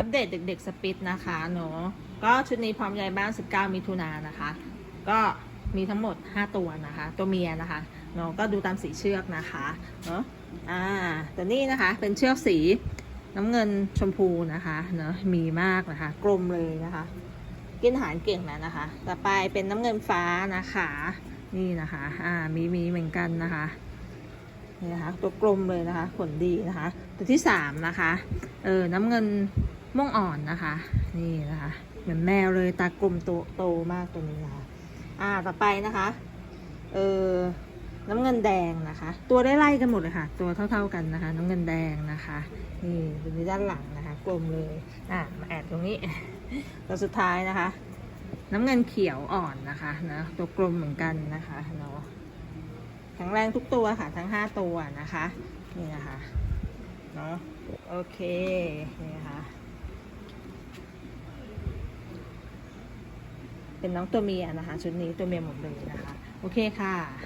อัปเดตเด็กๆสปิดนะคะเนาะก็ชุดนี้พร้อมยายบ้าน 19 มิถุนายนนะคะ ก็มีทั้งหมด 5 ตัวนะคะ ตัวเมียนะคะเนาะก็ดูตามสีเชือกนะคะเนาะอ่าตัวนี้นะคะเป็นเชือกสีน้ำเงินชมพูนะคะเนาะมีมากนะคะ กลมเลยนะคะ กินอาหารเก่งแล้วนะคะ ต่อไปเป็นน้ำเงินฟ้านะคะ นี่นะคะอ่ามีมีเหมือนกันนะคะนี่นะคะตัวกลมเลยนะคะ ขนดีนะคะ ตัวที่สามนะคะ เออน้ำเงิน ม่วงอ่อนนะคะ นี่นะคะ เหมือนแมวเลยตากลมโตโตมากตัวนี้นะคะอ่าต่อไปนะคะเออน้ำเงินแดงนะคะ ตัวได้ไล่กันหมดเลยค่ะ ตัวเท่า ๆกันนะคะ น้ำเงินแดงนะคะนี่ดูที่ด้านหลังนะคะ กลมเลยอ่ามาแอบตรงนี้ตัวสุดท้ายนะคะ น้ำเงินเขียวอ่อนนะคะนะตัวกลมเหมือนกันนะคะเนาะแข็งแรงทุกตัวค่ะทั้ง5ตัวนะคะนี่นะคะเนาะโอเคนี่นะคะ เป็นน้องตัวเมียนะคะชุดนี้ตัวเมียหมดเลยนะคะ โอเคค่ะ